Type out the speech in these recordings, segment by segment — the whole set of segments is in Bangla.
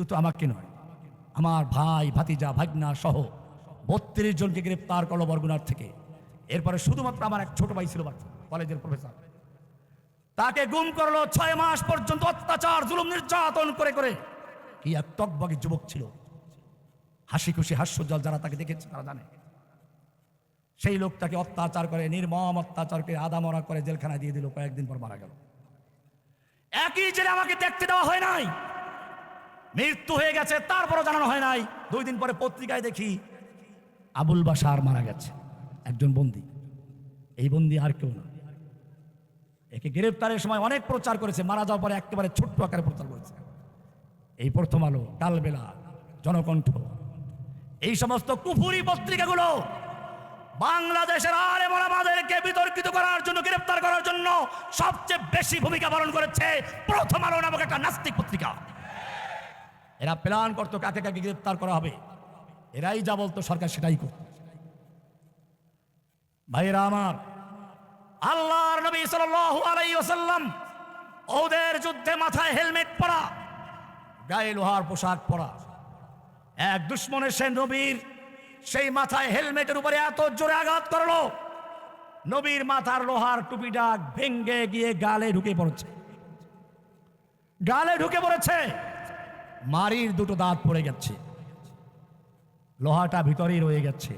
শুধু তো আমাকে নয়, আমার ভাই, ভাতিজা, ভাগনা সহ বত্রিশ জনকে গ্রেপ্তার করল বরগুনার থেকে। এরপরে শুধুমাত্র আমার এক ছোট ভাই ছিল বাচ্চা কলেজের প্রফেসর তাকে গুম করল ছয় মাস পর্যন্ত অত্যাচার, জুলুম, নির্যাতন করে করে। কি এক টকবগে যুবক ছিল। হাসি খুশি, হাস্যজ্জ্বল যারা তাকে দেখেছে, তারা জানে। সেই লোকটাকে অত্যাচার করে, নির্মম অত্যাচার করে, আদামরা করে জেলখানায় দিয়ে দিল, কয়েকদিন পর মারা গেল। একই জেলে আমাকে দেখতে দেওয়া হয় নাই। মৃত্যু হয়ে গেছে, তারপরও জানানো হয় নাই। দুই দিন পরে পত্রিকায় দেখি আবুল বাসার মারা গেছে, একজন বন্দি। এই বন্দি আর কেউ না। একে গ্রেপ্তারের সময় অনেক প্রচার করেছে, মারা যাওয়ার পরে একেবারে ছোট্ট আকারে প্রচার করেছে। এই প্রথম আলো কালবেলা জনকণ্ঠ। এই সমস্ত কুফুরি পত্রিকাগুলো বাংলাদেশের আর এমন আমাদেরকে বিতর্কিত করার জন্য, গ্রেপ্তার করার জন্য সবচেয়ে বেশি ভূমিকা পালন করেছে প্রথম আলো নামক একটা নাস্তিক পত্রিকা। এরা প্ল্যান করতো কাকে কাকে গ্রেপ্তার করা হবে। এরাই যা বলতো সরকার সেটাই করত। ভাইরা আমার, আল্লাহর নবী ওয়াসাল্লাম ওদের যুদ্ধে মাথায় হেলমেট পরা, গায়ে লোহার পোশাক পরা। এক দুশ্মনের সে নবীর সেই মাথায় হেলমেটের উপরে এত জোরে আঘাত করল, নবীর মাথার লোহার টুপিটা ভেঙ্গে গিয়ে গালে ঢুকে পড়েছে। গালে ঢুকে পড়েছে। মারির দুটো দাঁত পড়ে গেছে। লোহাটা ভিতরেই রয়ে গেছে।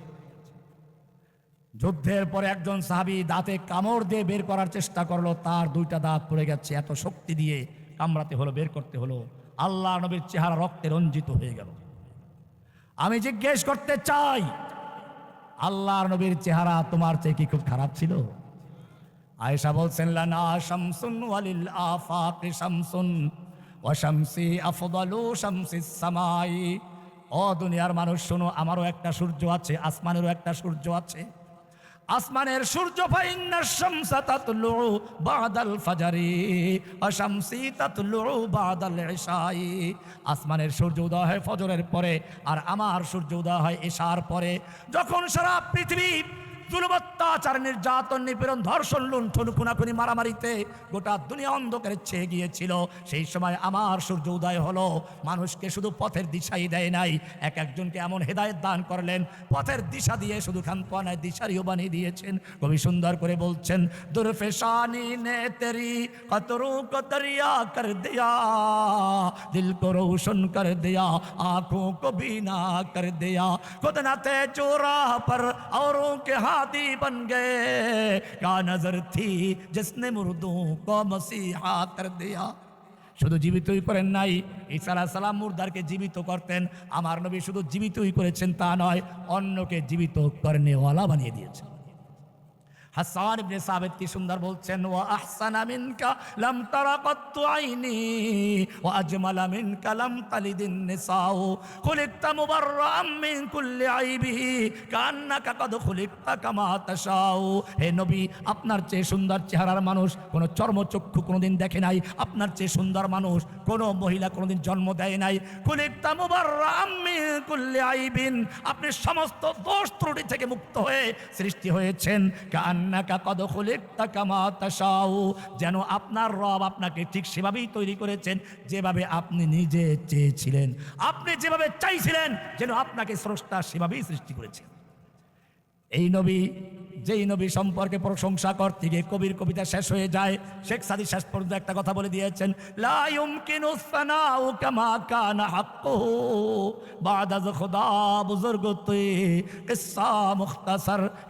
যুদ্ধের পরে একজন সাহাবি দাঁতে কামড় দিয়ে বের করার চেষ্টা করল, তার দুইটা দাঁত পড়ে গেছে। এত শক্তি দিয়ে কামড়াতে হলো, বের করতে হলো। আল্লাহ নবীর চেহারা রক্তে রঞ্জিত হয়ে গেল। আমি জিজ্ঞেস করতে চাই, আল্লাহর নবীর চেহারা তোমার চেয়ে কি খুব খারাপ ছিল? আয়েশা বলছেন, লানা শামসুন ওয়ালিল শামসুন। ওয়া শামসি আফদালু শামসিস সামাই। ও দুনিয়ার মানুষ, শোনো, আমারও একটা সূর্য আছে, আসমানেরও একটা সূর্য আছে। আসমানের সূর্য ফাইন্নার শামসা তাতলু বাদাল ফাজারি ওয়া শামসি তাতলু বাদাল ইশাই। আসমানের সূর্য উদয় হয় ফজরের পরে, আর আমার সূর্য উদয় হয় এশার পরে। যখন সারা পৃথিবী দুর্বত্যাচার নির্যাতন নিপীড়ন ধর্ষণ লুণ্ঠন খুনাখুনি মারামারিতে গোটা দুনিয়া অন্ধকারে ছেয়ে গিয়েছিল সেই সময় আমার সূর্য উদয় হলো মানুষকে শুধু পথের দিশাই দেয় নাই এক একজনকে এমন হেদায়েত দান করলেন পথের দিশা দিয়ে শুধু খানপানায় দিশারিও বানিয়ে দিয়েছেন কবি সুন্দর করে বলছেন দুরফেশানি নে তেরি কতরু কতরিয়া কর দিয়া দিল को रोशन कर दिया आंखों को बीना कर दिया खुद न थे चोरा पर औरों के हाथी बन गए क्या नजर थी जिसने मुर्दों को मसीहा कर दिया শুধু জীবিতই করেন নাই ইসারা সালাম মুর্দারকে জীবিত করতেন আমার নবী শুধু জীবিতই করেছেন তা নয় অন্যকে জীবিত করেনেওয়ালা বানিয়ে দিয়েছেন হাসান ইবনে সাবিত কি সুন্দর বলছেন, ওয়া আহসানা মিনকা লাম তারা কত্তু আইনি, ওয়া আজমালা মিনকা লাম তালিদিন নিসাউ খুলিকতা মুবাররাম মিন কুল্লি আইবি কান্নাকা কদ খুলিকতা কামা তাশাউ। হে নবী, আপনার চেয়ে সুন্দর চেহারার মানুষ কোনো চর্মচক্ষু কোনোদিন দেখে নাই, আপনার চেয়ে সুন্দর মানুষ কোনো মহিলা কোনোদিন জন্ম দেয় নাই। খুলিকতা মুবাররাম মিন কুল্লি আইবিন, আপনি সমস্ত দোষ ত্রুটি থেকে মুক্ত হয়ে সৃষ্টি হয়েছেন। কান্নাকা কদ খুলিকতা কামা তাশাউ। যেন আপনার রব আপনাকে ঠিক সেভাবেই তৈরি করেছেন, যেভাবে আপনি নিজে চেয়েছিলেন। আপনি যেভাবে চাইছিলেন, যেন আপনাকে স্রষ্টা সেভাবেই সৃষ্টি করেছেন এই নবী যেই নবী সম্পর্কে প্রশংসা করতে গিয়ে কবির কবিতা শেষ হয়ে যায়, শেখ সাদি শেষ পর্যন্ত একটা কথা বলে দিয়েছেন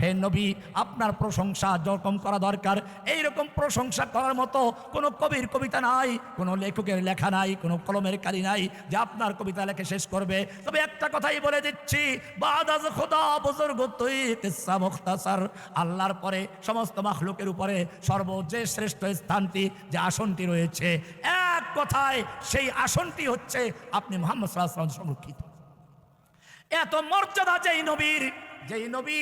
হে নবী, আপনার প্রশংসা যরকম করা দরকার এই রকম প্রশংসা করার মতো কোনো কবির কবিতা নাই, কোনো লেখকের লেখা নাই, কোনো কলমের কালি নাই যে আপনার কবিতা লেখে শেষ করবে। তবে একটা কথাই বলে দিচ্ছি বাদাজ খোদা বুজুর্গ তুই কিসসা মুখতাসার। আল্লাহর পরে সমস্ত মাখলুকের উপরে সর্বোচ্চ শ্রেষ্ঠ স্থানটি যে আসনটি রয়েছে, এক কথায় সেই আসনটি হচ্ছে আপনি মোহাম্মদ সাল্লাহ সংরক্ষিত এত মর্যাদা যেই নবীর, যেই নবী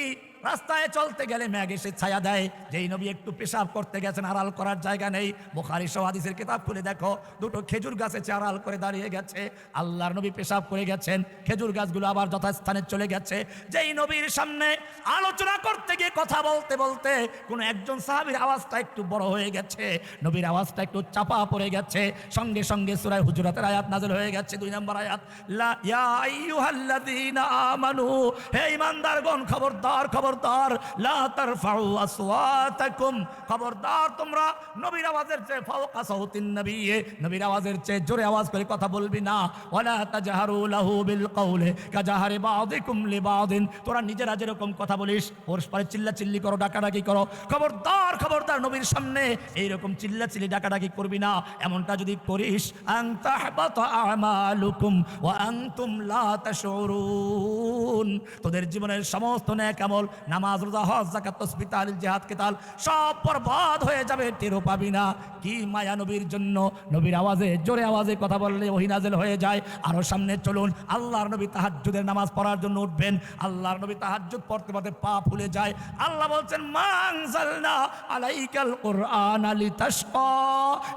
রাস্তায় চলতে গেলে ম্যাগ এসে ছায়া দেয়। যেই নবী একটু পেশাব করতে গেছেন, আড়াল করার জায়গা নেই। বোখারি হাদিসের কিতাব খুলে দেখো, দুটো খেজুর গাছে আড়াল করে দাঁড়িয়ে গেছে। আল্লাহর নবী পেশাব করে গেছেন, খেজুর গাছগুলো আবার যথাস্থানে চলে গেছে। যেই নবীর সামনে আলোচনা করতে গিয়ে কথা বলতে বলতে কোনো একজন সাহাবীর আওয়াজটা একটু বড় হয়ে গেছে। নবীর আওয়াজটা একটু চাপা পড়ে গেছে। সঙ্গে সঙ্গে সুরায় হুজুরাতের আয়াত নাযিল হয়ে গেছে, দুই নম্বর আয়াত, লা ইয়া আইয়ুহাল্লাযীনা আমানু হে ঈমানদারগণ খবরদার। খবরদার, লা তারফাউ আসওয়াতাকুম। খবরদার তোমরা, নবীর আওয়াজের চেয়ে ফাওকা সাউতিন নবী নবীর আওয়াজের চেয়ে জোরে আওয়াজ করে কথা বলবি না। ওয়ালা তাজহারু লাহু বিল কওলি, কাজাহারি বাযিকুম লিবাযিন তোরা নিজেরা যেরকম কথা বলিস, পরস্পরে চিল্লা চিল্লি করো, ডাকাডাকি করো। খবরদার খবরদার নবীর সামনে এইরকম চিল্লা চিল্লি ডাকাডাকি করবি না। এমনটা যদি করিস আন তাহবাতা আমালুকুম ওয়া আনতুম লা তাশউরুন। তোদের জীবনের সমস্ত নেক আমল নামাজ, রোজা, হজ, যাকাত তাসবিহ তাহলিল, জিহাদ, কিতাল সব বরবাদ হয়ে যাবে, টেরও পাবি না। কি মায়া নবীর জন্য? নবীর আওয়াজে, জোরে আওয়াজে কথা বললে ওহি নাজেল হয়ে যায়। আরও সামনে চলুন, আল্লাহর নবী তাহাজ্জুদের নামাজ পড়ার জন্য উঠবেন। আল্লাহর নবী তাহাজ্জুদ পড়তে পড়তে পা ফুলে যায়। আল্লাহ বলছেন মানজালনা আলাইকাল কোরআন লিতাশকা।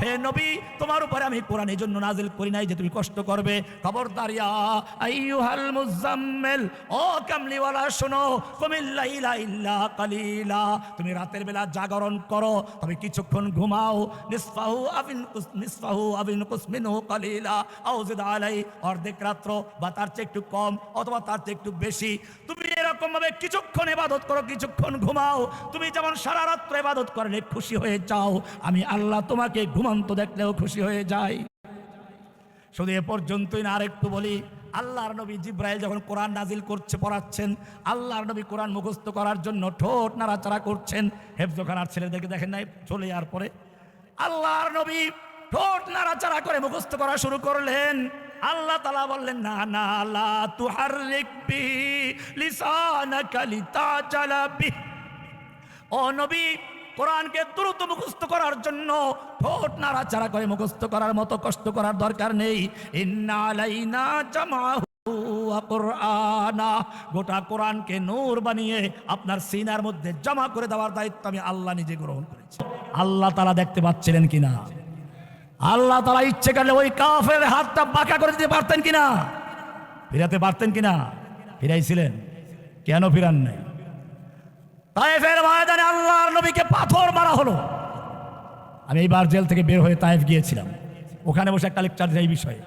হে নবী, তোমার উপরে আমি কোরআন এই জন্য নাজিল করি নাই যে তুমি কষ্ট করবে। খবরদারিয়া আইয়ুহাল মুজাম্মিল, ও কামলিওয়ালা শোনো কুমিল লাইলা ইল্লা কালিলা। তুমি রাতের বেলা জাগরণ করো, তবে কিছুক্ষণ ঘুমাও। নিসফাহু আবিন নিসফাহু আবিন কুসমিনহু কালিলা। আও আলাই অর্ধেক রাত্র বা তার চেয়ে একটু কম অথবা তার চেয়ে একটু বেশি। তুমি এরকম ভাবে কিছুক্ষণ ইবাদত করো, কিছুক্ষণ ঘুমাও। তুমি যেমন সারা রাত্র ইবাদত করলে খুশি হয়ে যাও। আমি আল্লাহ তোমাকে ঘুমন্ত দেখলেও খুশি হয়ে যাই। শুধু এ পর্যন্তই না, আরেকটু বলি আল্লাহর নবী জিব্রাইল যখন কোরআন নাজিল করছে, পড়াচ্ছেন, আল্লাহর নবী কোরআন মুখস্থ করার জন্য ঠোঁট নাড়াচাড়া করছেন। হেফজোখানার ছেলেদেরকে দেখেন নাই, চলে যাওয়ার পরে আল্লাহর নবী ঠোঁট নাড়াচাড়া করে মুখস্থ করা শুরু করলেন। আল্লাহ তালা বললেন, না না, লা তুহাররিক বি লিসানাকা লিতাজালা বিহি। ও নবী কোরআনকে দ্রুত মুখস্থ করার জন্য ঠোঁট নাড়াচাড়া করে মুখস্থ করার মতো কষ্ট করার দরকার নেই। ইন্না আলাইনা জামাহু গোটা কোরআনকে নূর বানিয়ে আপনার সিনার মধ্যে জমা করে দেওয়ার দায়িত্ব আমি আল্লাহ নিজে গ্রহণ করেছি। আল্লাহ তারা দেখতে পাচ্ছিলেন কিনা? আল্লাহ তারা ইচ্ছে করলে ওই কাফের হাতটা বাঁকা করে দিতে পারতেন কিনা? ফিরাতে পারতেন কিনা? ফিরাইছিলেন? কেন ফিরান নাই? তায়েফের ময়দানে আল্লাহর নবীকে পাথর মারা হলো। আমি এইবার জেল থেকে বের হয়ে তায়েফ গিয়েছিলাম। ওখানে বসে একটা লেকচার দেয় এই বিষয়ে।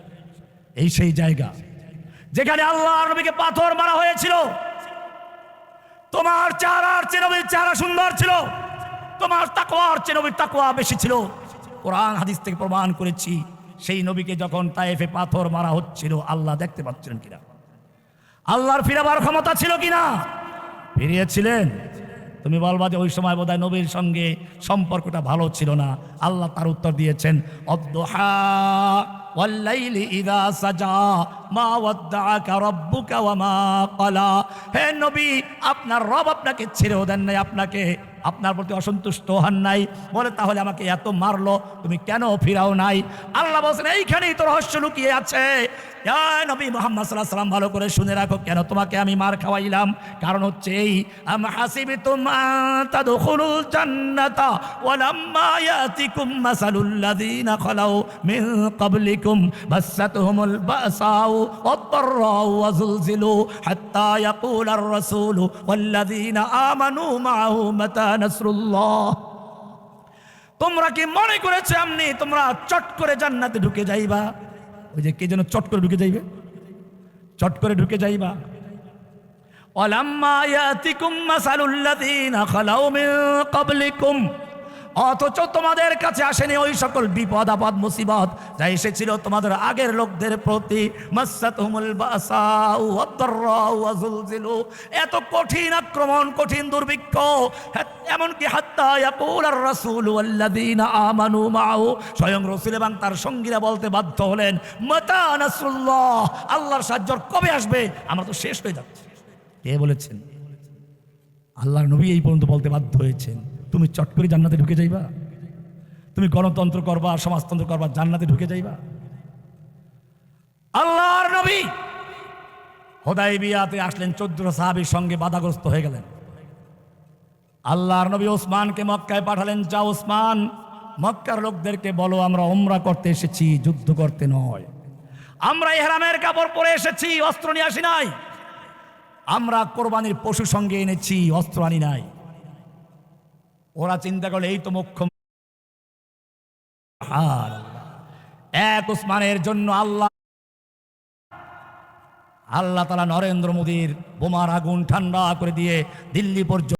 এই সেই জায়গা যেখানে আল্লাহর নবীকে পাথর মারা হয়েছিল। তোমার চেহারার চেয়ে নবীর চেহারা সুন্দর ছিল। তোমার তাকওয়ার চেয়ে নবীর তাকওয়া বেশি ছিল। কোরআন হাদিস থেকে প্রমাণ করেছি, সেই নবীকে যখন তায়েফে পাথর মারা হচ্ছিল, আল্লাহ দেখতে পাচ্ছিলেন কিনা। আল্লাহর ফিরাবার ক্ষমতা ছিল কিনা? ফিরিয়েছিলেন। তুমি বলবা যে ওই সময় বোধহয় নবীর সঙ্গে সম্পর্কটা ভালো ছিল না। আল্লাহ তার উত্তর দিয়েছেন সাজা মা হে নবী, আপনার রব আপনাকে ছেড়েও দেন নাই, আপনাকে আপনার প্রতি অসন্তুষ্ট হন নাই। বলে, তাহলে আমাকে এত মারলো, তুমি কেন ফিরাও নাই? আল্লাহ বলছেন, এইখানেই তো রহস্য লুকিয়ে আছে। নবী মোহাম্মদ সাল্লাহ সাল্লাম ভালো করে শুনে রাখো, কেন তোমাকে আমি মার খাওয়াইলাম? কারণ হচ্ছে এই বাসাতহুমুল বাসাউ নাসরুল্লাহ। তোমরা কি মনে করেছে আমনি তোমরা চট করে জান্নাতে ঢুকে যাইবা? ওই যে কে যেন চট করে ঢুকে যাইবে? চট করে ঢুকে যাইবা। অলাম্মা ইয়াতিকুম মাসালুল্লাযীনা খালাউ মিন ক্বাবলিকুম। অথচ তোমাদের কাছে আসেনি ওই সকল বিপদ আপদ মুসিবত যা এসেছিল তোমাদের আগের লোকদের প্রতি। এত কঠিন আক্রমণ কঠিন দুর্ভিক্ষ হ্যাঁ, এমনকি আমানু মাআহু স্বয়ং রাসূল এবং তার সঙ্গীরা বলতে বাধ্য হলেন মাতা নাসরুল্লাহ আল্লাহর সাহায্য কবে আসবে? আমরা তো শেষ হয়ে যাচ্ছি। কে বলেছেন? আল্লাহর নবী এই পর্যন্ত বলতে বাধ্য হয়েছেন। তুমি চট করে জান্নাতে ঢুকে যাইবা। তুমি গণতন্ত্র করবা, সমাজতন্ত্র করবা, জান্নাতে ঢুকে যাইবা। আল্লাহর নবী হোদাই বিয়াতে আসলেন, চোদ্দ সাহাবির সঙ্গে বাধাগ্রস্ত হয়ে গেলেন। আল্লাহর নবী ওসমানকে মক্কায় পাঠালেন, যা ওসমান, মক্কার লোকদেরকে বলো, আমরা ওমরা করতে এসেছি, যুদ্ধ করতে নয়। আমরা এহরামের কাপড় পরে এসেছি, অস্ত্র নিয়ে আসি নাই। আমরা কোরবানির পশু সঙ্গে এনেছি, অস্ত্র আনি নাই। ওরা চিন্তা করলে, এই তো মুখ্য আর এক উসমানের জন্য আল্লাহ আল্লাহ তালা নরেন্দ্র মোদীর বোমার আগুন ঠান্ডা করে দিয়ে দিল্লি পর্যন্ত